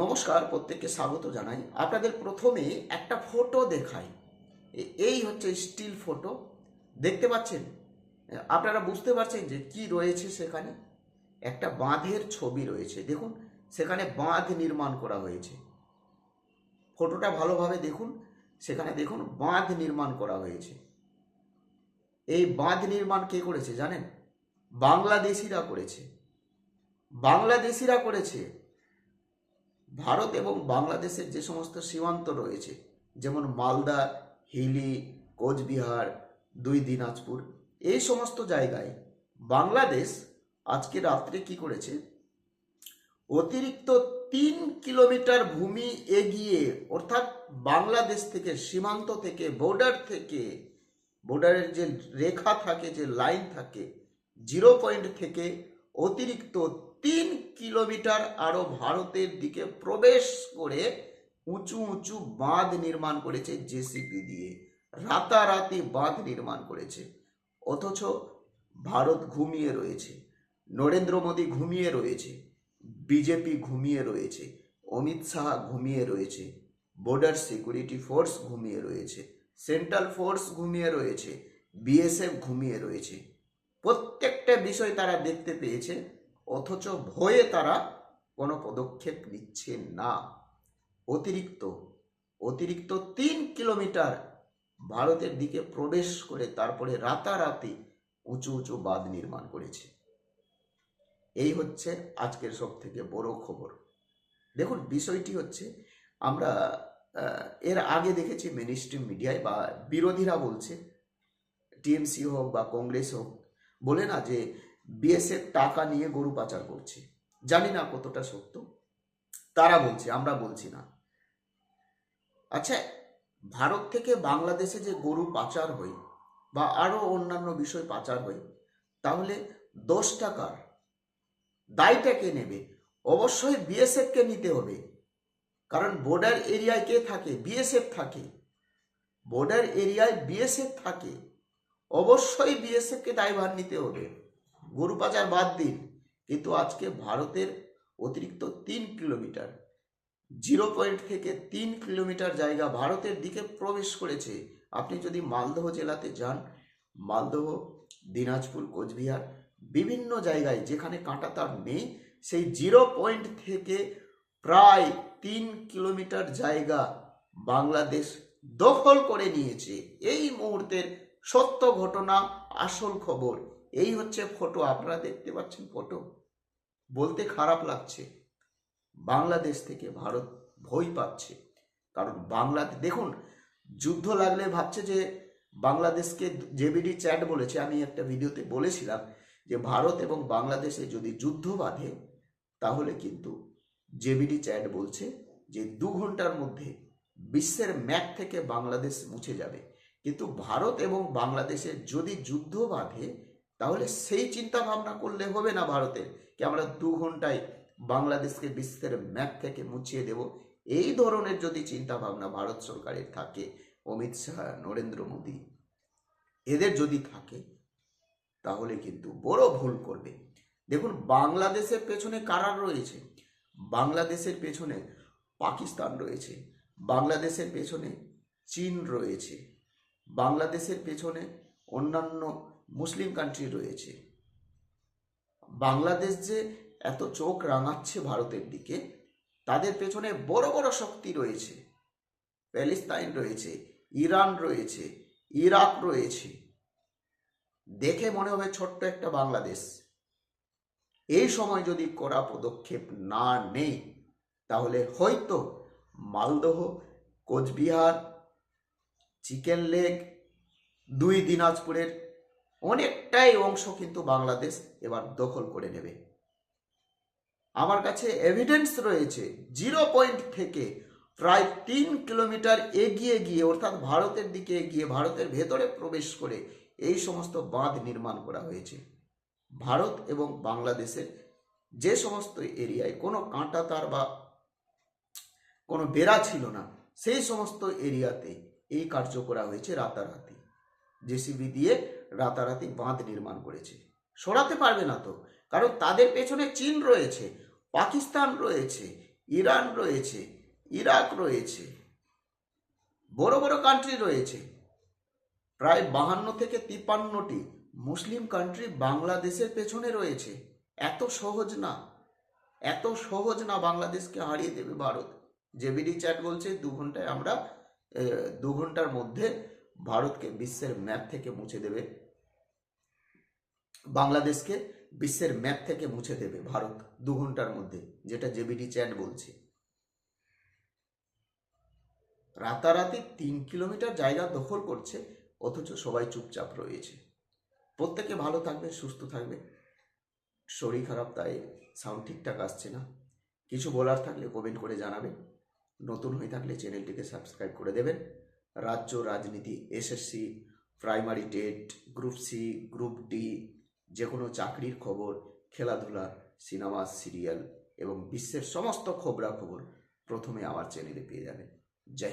নমস্কার প্রত্যেককে স্বাগত জানাই। আপনাদের প্রথমে একটা ফটো দেখাই। এই হচ্ছে স্টিল ফটো দেখতে পাচ্ছেন? আপনারা বুঝতে পারছেন যে কি রয়েছে সেখানে? একটা বাঁধের ছবি রয়েছে। দেখুন, সেখানে বাঁধ নির্মাণ করা হয়েছে। ফটোটা ভালোভাবে দেখুন। সেখানে দেখুন, বাঁধ নির্মাণ করা হয়েছে। এই বাঁধ নির্মাণ কে করেছে জানেন? বাংলাদেশিরা করেছে। বাংলাদেশিরা করেছে। ভারত এবং বাংলাদেশের যে সমস্ত সীমান্ত রয়েছে, যেমন মালদা, হিলি, কোচবিহার, দুই দিনাজপুর, এই সমস্ত জায়গায় বাংলাদেশ আজকে রাত্রে কি করেছে? অতিরিক্ত তিন কিলোমিটার ভূমি এগিয়ে, অর্থাৎ বাংলাদেশ থেকে সীমান্ত থেকে বর্ডার থেকে বর্ডারের যে রেখা থাকে, যে লাইন থাকে জিরো পয়েন্ট থেকে অতিরিক্ত তিন কিলোমিটার আরও ভারতের দিকে প্রবেশ করে উঁচু উঁচু বাঁধ নির্মাণ করেছে জেসিপি দিয়ে। রাতারাতি বাঁধ নির্মাণ করেছে। অথচ ভারত ঘুমিয়ে রয়েছে। নরেন্দ্র মোদী ঘুমিয়ে রয়েছে। বিজেপি ঘুমিয়ে রয়েছে। অমিত শাহ ঘুমিয়ে রয়েছে। বর্ডার সিকিউরিটি ফোর্স ঘুমিয়ে রয়েছে। সেন্ট্রাল ফোর্স ঘুমিয়ে রয়েছে। বিএসএফ ঘুমিয়ে রয়েছে। প্রত্যেকটা বিষয় তারা দেখতে পেয়েছে। অথচ ভয়ে তারা কোনো পদক্ষেপ নিচ্ছে না। অতিরিক্ত অতিরিক্ত তিন কিলোমিটার ভারতের দিকে প্রবেশ করে তারপরে রাতারাতি উঁচু উঁচু বাঁধ নির্মাণ করেছে। এই হচ্ছে আজকের সব থেকে বড় খবর। দেখুন, বিষয়টি হচ্ছে আমরা এর আগে দেখেছি মেন মিডিয়ায় বা বিরোধীরা বলছে টিএমসি হোক বা কংগ্রেস হোক, বলে না যে বিএসএফ টাকা নিয়ে গরু পাচার করছে। জানি না কতটা সত্য। তারা বলছে, আমরা বলছি না। আচ্ছা ভারত থেকে বাংলাদেশে যে গরু পাচার হয় বা আরও অন্যান্য বিষয় পাচার হয়, তাহলে দশ টাকার দায়টা কে নেবে? অবশ্যই বিএসএফ কে নিতে হবে। কারণ বর্ডার এরিয়ায় কে থাকে? বিএসএফ থাকে। বর্ডার এরিয়ায় বিএসএফ থাকে। অবশ্যই বিএসএফ কে দায়ভার নিতে হবে। গরু পাচার বাদ দিন। কিন্তু আজকে ভারতের অতিরিক্ত তিন কিলোমিটার, জিরো পয়েন্ট থেকে তিন কিলোমিটার জায়গা ভারতের দিকে প্রবেশ করেছে। আপনি যদি মালদহ জেলাতে যান, মালদহ, দিনাজপুর, কোচবিহার, বিভিন্ন জায়গায় যেখানে কাঁটা তার নেই, সেই জিরো পয়েন্ট থেকে প্রায় তিন কিলোমিটার জায়গা বাংলাদেশ দখল করে নিয়েছে। এই মুহূর্তের সত্য ঘটনা, আসল খবর এই হচ্ছে ফটো আপনারা দেখতে পাচ্ছেন ফটো বলতে খারাপ লাগছে, বাংলাদেশ থেকে ভারত ভয় পাচ্ছে। কারণ বাংলাদেশ দেখুন, যুদ্ধ লাগলে ভাবছে যে বাংলাদেশকে জেবিডি চ্যাট বলেছে, আমি একটা ভিডিওতে বলেছিলাম যে ভারত এবং বাংলাদেশে যদি যুদ্ধ বাঁধে, তাহলে কিন্তু জেবিডি চ্যাট বলছে যে দু ঘণ্টার মধ্যে বিশ্বের ম্যাপ থেকে বাংলাদেশ মুছে যাবে। কিন্তু ভারত এবং বাংলাদেশের যদি যুদ্ধ বাঁধে তাহলে সেই চিন্তা ভাবনা করলে হবে না ভারতের কি আমরা দু ঘন্টায় বাংলাদেশকে বিশ্বের ম্যাপ থেকে মুছিয়ে দেব? এই ধরনের যদি চিন্তা ভাবনা ভারত সরকারের থাকে, অমিত শাহ, নরেন্দ্র মোদী, এদের যদি থাকে, তাহলে কিন্তু বড় ভুল করবে। দেখুন, বাংলাদেশের পেছনে কারা রয়েছে? বাংলাদেশের পেছনে পাকিস্তান রয়েছে, বাংলাদেশের পেছনে চীন রয়েছে, বাংলাদেশের পেছনে অন্যান্য মুসলিম কান্ট্রি রয়েছে। বাংলাদেশ যে এত চোখ রাঙাচ্ছে ভারতের দিকে, তাদের পেছনে বড় বড় শক্তি রয়েছে। প্যালেস্তাইন রয়েছে, ইরান রয়েছে, ইরাক রয়েছে। দেখে মনে হবে ছোট্ট একটা বাংলাদেশ। এই সময় যদি কড়া পদক্ষেপ না নেই, তাহলে হয়তো মালদহ, কোচবিহার, চিকেন লেগ দুই দিনাজপুরের অনেকটাই অংশ কিন্তু বাংলাদেশ এবার দখল করে নেবে। আমার কাছে এভিডেন্স রয়েছে জিরো পয়েন্ট থেকে প্রায় তিন কিলোমিটার এগিয়ে গিয়ে, অর্থাৎ ভারতের দিকে এগিয়ে ভারতের ভেতরে প্রবেশ করে এই সমস্ত বাঁধ নির্মাণ করা হয়েছে। ভারত এবং বাংলাদেশের যে সমস্ত এরিয়ায় কোনো কাঁটা তার বা কোনো বেড়া ছিল না, সেই সমস্ত এরিয়াতে এই কার্য করা হয়েছে রাতারাতি। জেসিবি দিয়ে রাতারাতি বাঁধ নির্মাণ করেছে। সরাতে পারবে না তো। কারণ তাদের পেছনে চীন রয়েছে, পাকিস্তান রয়েছে, ইরান রয়েছে, ইরাক রয়েছে, বড় বড় কান্ট্রি রয়েছে। প্রায় বাহান্ন থেকে তিপ্পান্নটি মুসলিম কান্ট্রি বাংলাদেশের পেছনে রয়েছে। এত সহজ না। এত সহজ না বাংলাদেশকে হারিয়ে দেবে ভারত। জেবিডি চ্যাট বলছে, দু ঘন্টায় আমরা দু ঘণ্টার মধ্যে ভারতকে বিশ্বের ম্যাপ থেকে মুছে দেবে। বাংলাদেশকে বিশ্বের ম্যাপ থেকে মুছে দেবে ভারত দু ঘণ্টার মধ্যে, যেটা জেবিডি চ্যাট বলছে। রাতারাতি তিন কিলোমিটার জায়গা দখল করছে, অথচ সবাই চুপচাপ রয়েছে। প্রত্যেকে ভালো থাকবে, সুস্থ থাকবে। শরীর খারাপ, তাই সাউন্ড ঠিকঠাক আসছে না। কিছু বলার থাকলে কমেন্ট করে জানাবেন। নতুন হয়ে থাকলে চ্যানেলটিকে সাবস্ক্রাইব করে দেবেন। রাজ্য রাজনীতি SSC primary TET group C group D যে কোনো চাকরির খবর, খেলাধুলা, সিনেমা, সিরিয়াল এবং বিশ্বের সমস্ত খবরাখবর প্রথমে আমার চ্যানেলে পেয়ে যাবেন। জয়